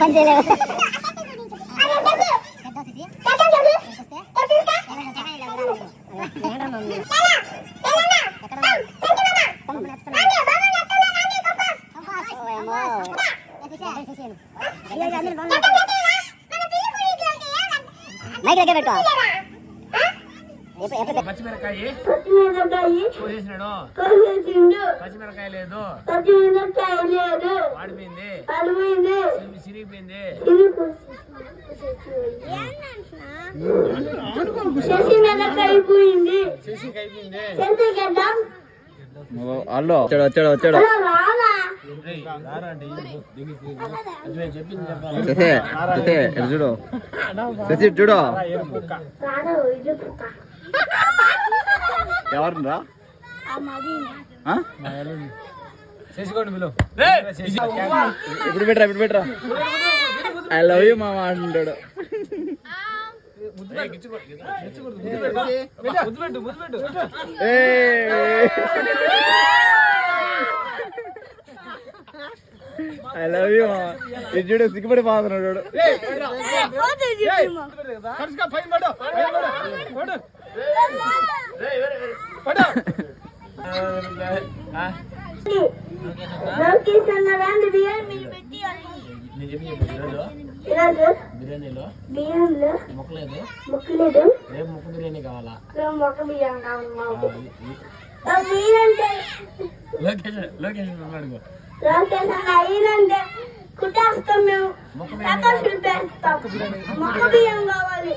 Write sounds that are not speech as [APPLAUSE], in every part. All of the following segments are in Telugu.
పని చేయలేవు పెద్ద సిసి ఇక్కడికి వస్తే ఎక్కడ మమ్మీ ఎక్కడ మైక్ దగ్గర పెట్టు. పచ్చిమిరకాయ కోసేసినాడు పచ్చిమిరకాయ లేదు. వాడిపోయింది. అడిపోయింది చిరిగి- చిరిగిపోయింది శశిమిరపకాయ పోయింది. చేసి అయిపోయింది అల్లో. వచ్చాడు వచ్చాడు వచ్చాడు. చూడు. చూడు. ఎవరురా ఇప్పుడు పెట్టరా ఇప్పుడు పెట్టరా. ఐ లవ్ యూ మామ అంటాడు ఐ లవ్ యూ ఇది చూడు సిగ్గుపడి పోతున్నాడు చూడు చెప్పి బిర్యానీలో బియ్యంలో మొక్కలేదు. ముక్కలేదు. రేపు మొక్క బిర్యానీ కావాలా? మొక్క కావాలి లొకేషన్ లొకేషన్ అడుగు. కుట్టేస్తాం మేము. మొక్క బియ్యం కావాలి.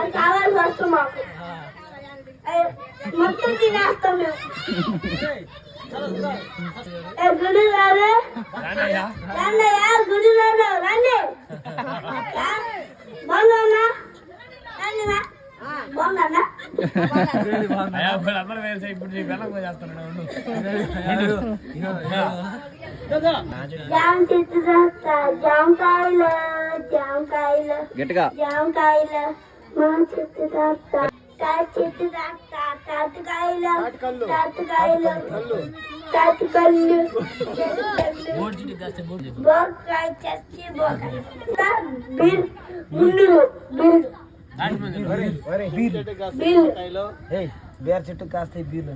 అది మాకు. మొత్తం తినేస్తాం మేము. గుడి రాదు రండయ్యా గుడి రాదు రండి. బాగున్నా అందరూ వేసే ఇప్పుడు నీ చేస్తున్నాడు జామకాయలు జామకాయలు గట్టిగా. జామకాయలు మా చెట్టు చెట్టు తాటికాయలు తాటికాయలు తాటికల్లు బోర్డు చిట్టి కాస్తే బోర్డు చెప్పు బోకాయ చచ్చి బోకాయ bill bill bill bill bear చెట్టు కాస్త బీర్లు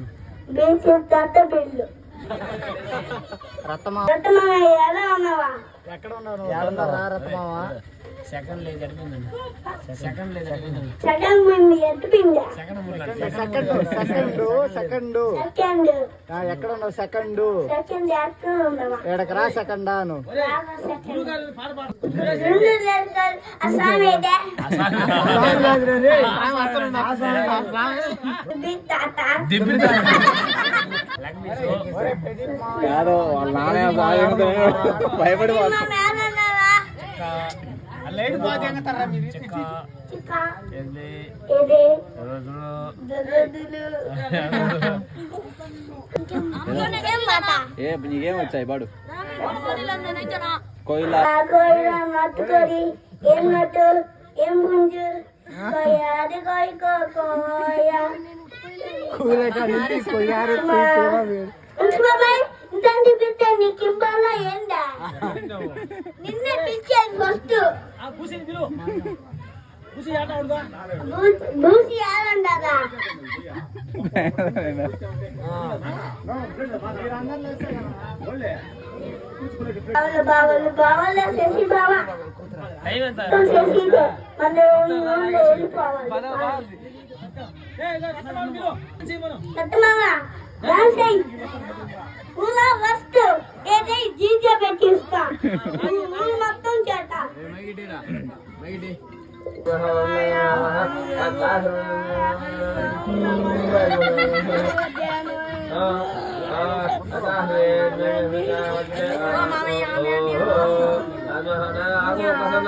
బిల్ చేస్తా బిల్లు ఉన్నావా? ఎక్కడ ఉన్నారు రా రత్తమావా సెకండ్ లేదు అడిగిందండి. సెకండ్ లేదు అడిగిందండి. సెకండ్ మంది ఎట్టు పిండా సెకండ్ మూడు సెకండ్ సెకండ్ సెకండ్ సెకండ్ ఎక్కడ ఉన్నావు సెకండ్. సెకండ్. ఎక్కడ ఉన్నావా? ఎడకరా సెకండ్ అను రాగా సెకండ్. రెండు లెక్కలు అసామేదే బిగ్ తాత. కాదు వాళ్ళ నాన్న భయపడి మా మేనన్నారా చెక్క. చిక్క. ఎల్లి ఇది రోజులు దొరదులు. ఏం మాట ఏ నీకేం వచ్చాయి? పాడు. కోయిల కోయిల నట్టుకొని ఏం నట్టు ఏం గుంజు? కోయ అది కోయి కోయ. బాబాయ్ ఇంతంటి పిలిస్తే నీకు ఇంపాలా ఏందా నిన్నే పిలిచేది ఫస్ట్ బూసి ఆడందాదా బావలు బావలు బావలు శశి బావ. టైం ఎంత? శశి మళ్ళీ ఊళ్ళో వెళ్ళిపోవాలి సత్తమామ రాసేయ్ ఊళ్ళో వస్తు ఏదై జీజే పెట్టిస్తా మొత్తం చేత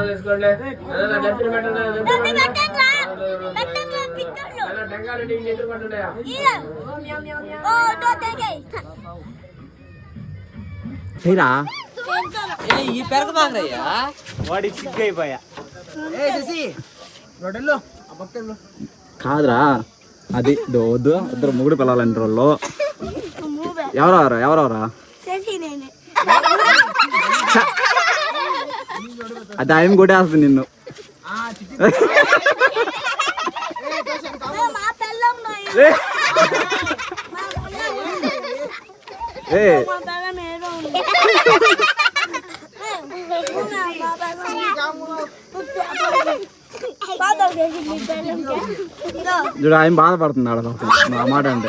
తీసుకోండి పెట్టండి ఈ పెరగ వాడికి సిగ్గు అయిపోయా కాదురా అది వద్దు. ఇద్దరు ముగ్గురు పిల్లలంటారు వాళ్ళు ఎవరెవరు ఎవరెవరా. అది ఆయన కొట్టేస్తుంది నిన్ను ఏ, మా పెళ్ళం నాయ. ఏ, మా పెళ్ళం. ఏ మా పెళ్ళం ఏదో ఉంది. ఏ, ఉన్నా, మా పెళ్ళం. బాధ చేసి మీ పెళ్ళంకి. ఇదో. చూడు ఆయన బాధపడుతున్నాడు నా మాట అంటే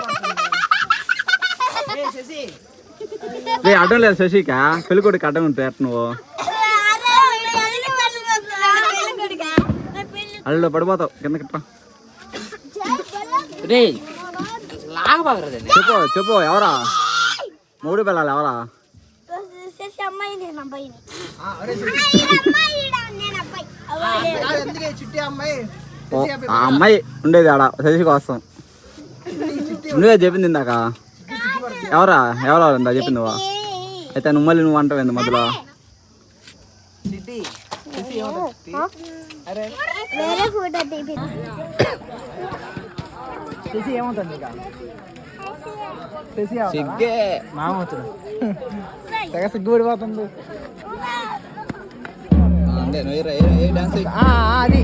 రే అడ్డం లేదు శశిక పెళ్ళి కొడుకు అడ్డం ఉంటే ఎట్ నువ్వు అల్లులో పడిపోతావు కిందకి రా. చెప్పు చెప్పు ఎవరా? మూడు పిల్లలు ఎవరా? ఆ అమ్మాయి ఉండేది ఆడ శశి కోసం నువ్వే చెప్పింది ఇందాక. ఎవరా? ఎవరా ఇందా చెప్పింది నువ్వు అయితే నువ్వు మళ్ళీ నువ్వు అంటావు ఏంది మధ్యలో? వేరే ఫోటో తీపి చేసి ఏమవుతుంది ఇక? చేసి సిగ్గే. మామవుతుంది [LAUGHS] తెగ సిగ్గుపడిపోతుంది అంతే. నువ్వు ఏ డాన్స్ అది.